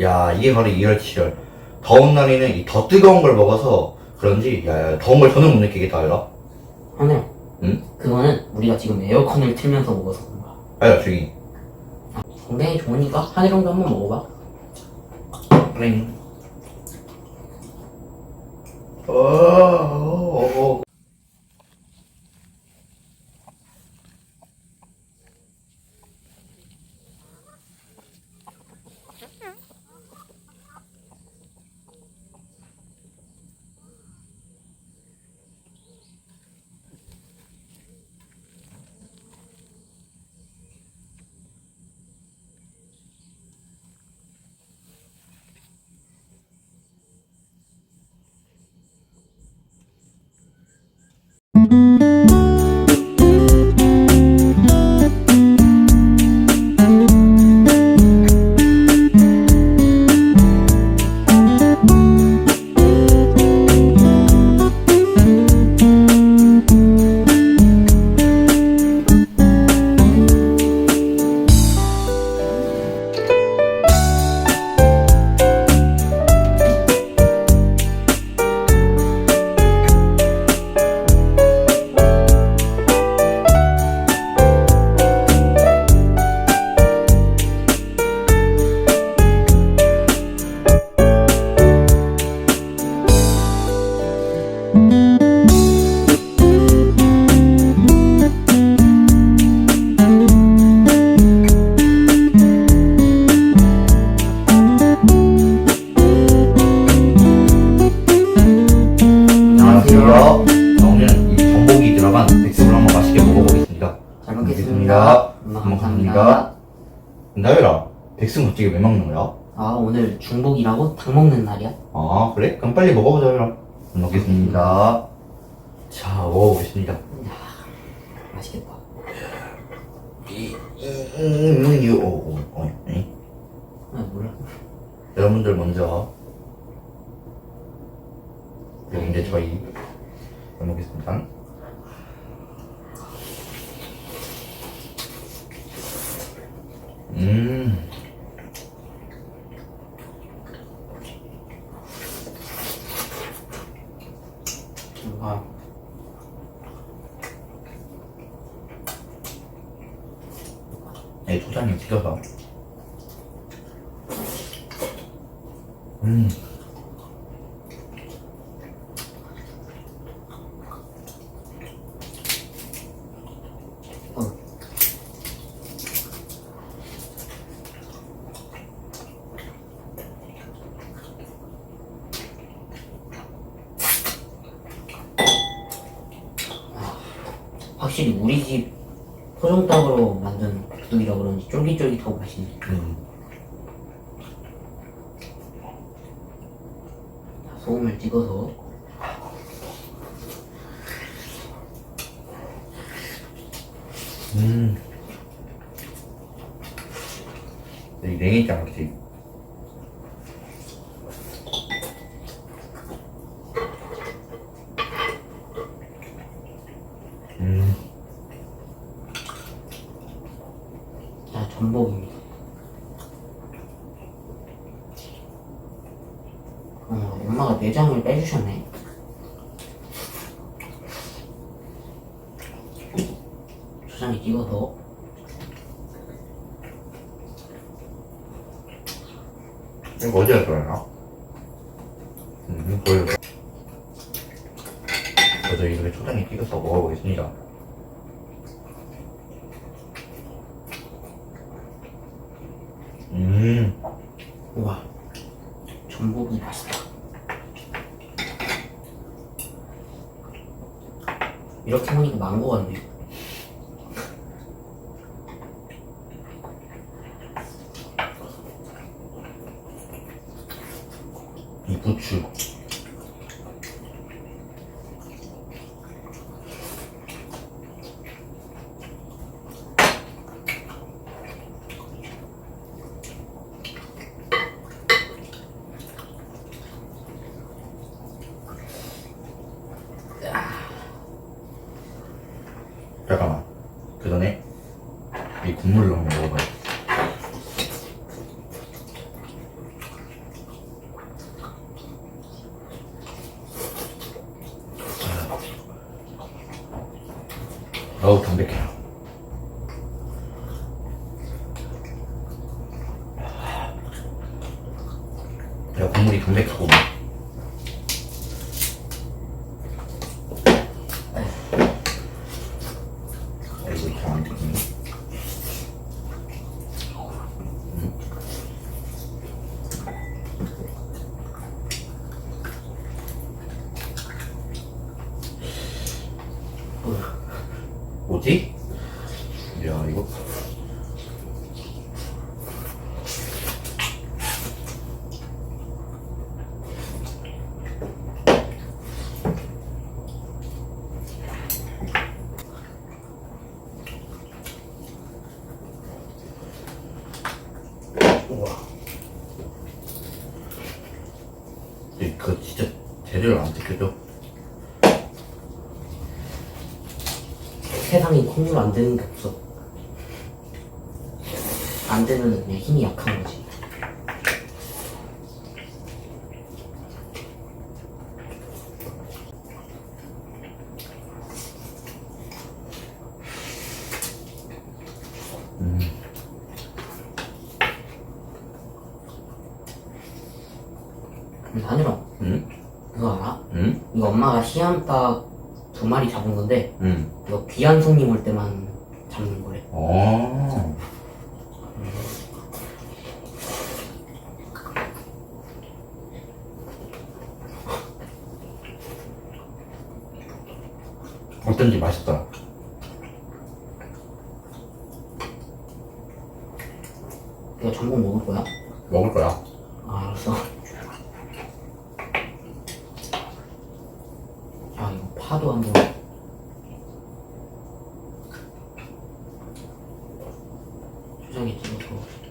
야 이게 바로 2월 7월 더운 날에는 이 더 뜨거운 걸 먹어서 그런지 야, 야 더운 걸 전혀 못 느끼겠다 알아? 하늘. 응? 그거는 우리가 지금 에어컨을 틀면서 먹어서 그런 거야. 아야 저기 건강에 좋으니까 하늘용도 한번 먹어봐. 그래 어, 어, 어. 안녕 먹는 거야? 아 오늘 중복이라고 닭 먹는 날이야? 아 그래? 그럼 빨리 먹어보자 그럼. 잘 먹겠습니다. 자 먹어보겠습니다. 맛있겠다. 이, 이, 이, 이, 오, 오, 오, 이. 아 몰라. 여러분들 먼저 그리고 이제 저희 잘 먹겠습니다. 음. 아 네, 초장이 튀겨서. 음. 어. 확실히 우리 집 소정닭으로 만든 백숙이라 그런지 쫄깃쫄깃하고 맛있네. 음. 자, 소금을 찍어서 음. 여기 냉이장 혹시? 음. 자 전복입니다. 어, 엄마가 내장을 빼주셨네. 초장에 찍어서 이거 어디다 들어요? 음, 보여줘. 저도 이렇게 초장에 찍어서 먹어보겠습니다. 음, 우와 전복이 맛있다. 이렇게 보니까 망고 같네. 이 부추. 국물 넣어 먹어봐. 아. 어우 담백해. 야 국물이 담백하고. 제대로 안 뜯겨져 세상에 콩으로 안 되는 게 없어. 안 되면 그냥 힘이 약한 거지. 음, 하늘아, 응? 그거 알아? 응? 이거 엄마가 시암닭 두 마리 잡은 건데, 응 이거 귀한 손님 올 때만 잡는 거래. 어. 어쩐지 맛있다. 이거 전복 먹을 거야? 먹을 거야. 아, 알았어. 야, 이거 파도 한번. 초장에 찍어서.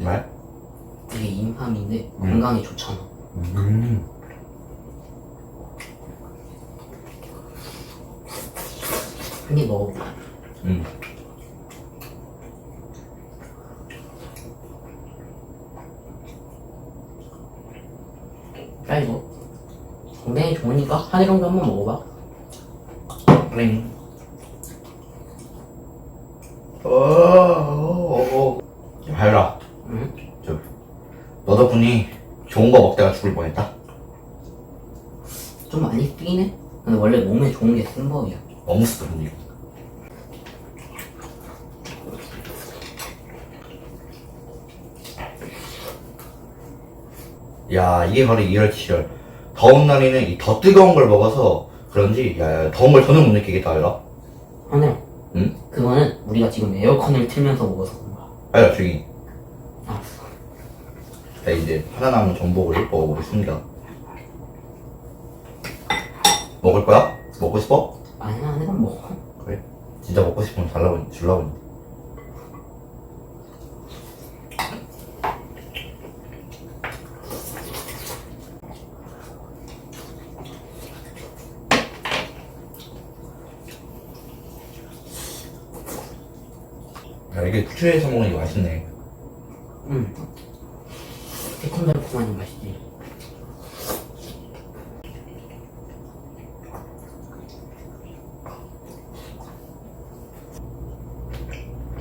왜? 이게 인삼인데 건강에 좋잖아. 음. 한 입 먹어볼까? 음. 야, 이거. 건강에 좋으니까 한입 정도 한번 먹어봐. 그래. 어, 어, 어. 야, 하율아. 응? 저, 너 덕분에 좋은 거 먹다가 죽을 뻔했다. 좀 많이 해. 근데 원래 몸에 좋은 게 쓴법이야. 너무 쓰던데. 야, 이게 바로 2월 7월. 더운 날에는 이 더 뜨거운 걸 먹어서 그런지, 야, 야, 더운 걸 더는 못 느끼겠다, 하율아. 하늘. 응? 그거는 우리가 지금 에어컨을 틀면서 먹어서 그런 거야. 하율아, 조용히. 자, 이제 하나 남은 전복을 먹어보겠습니다. 먹을 거야? 먹고 싶어? 아니야, 내가 먹어. 그래. 진짜 먹고 싶으면 줄라고 했는데. 야, 이게 부추에서 먹으니까 맛있네. 응. 새콤달콤하니 맛있지.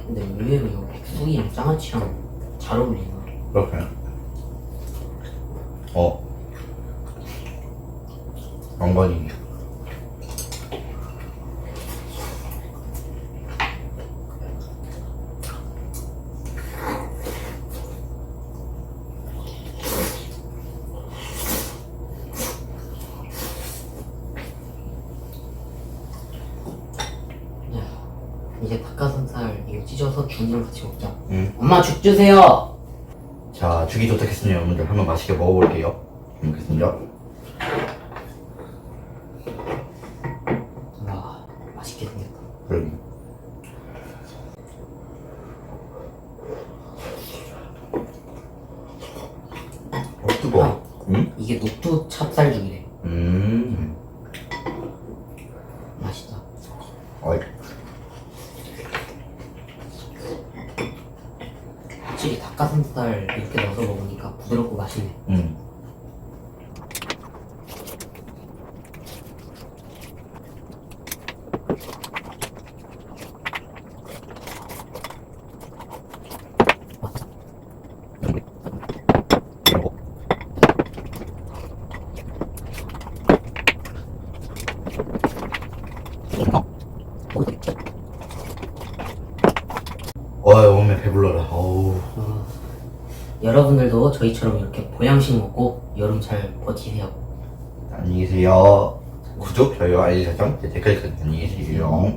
근데 의외로 이거 백숙이랑 장아찌랑 잘 어울리나? 그렇게. 어. 왕건이. 야, 이제 닭가슴살 이거 찢어서 죽이랑 같이 먹자. 응. 엄마 죽 주세요. 자, 죽이 도착했으니 여러분들 한번 맛있게 먹어볼게요. 잘 먹겠습니다. 와, 맛있게 생겼다. 그러게. 어, 뜨거워. 응? 이 이게 녹두 찹쌀 죽이래. 음. 맛있다. 어이. 확실히 닭가슴살 이렇게 넣어서 먹으니까 부드럽고 맛있네. 음. 와, 오늘 배불러라. 어우. 어, 여러분들도 저희처럼 이렇게 보양식 먹고 여름 잘 버티세요. 안녕히 계세요. 구독, 좋아요, 알림 설정, 댓글까지 안녕히 계세요.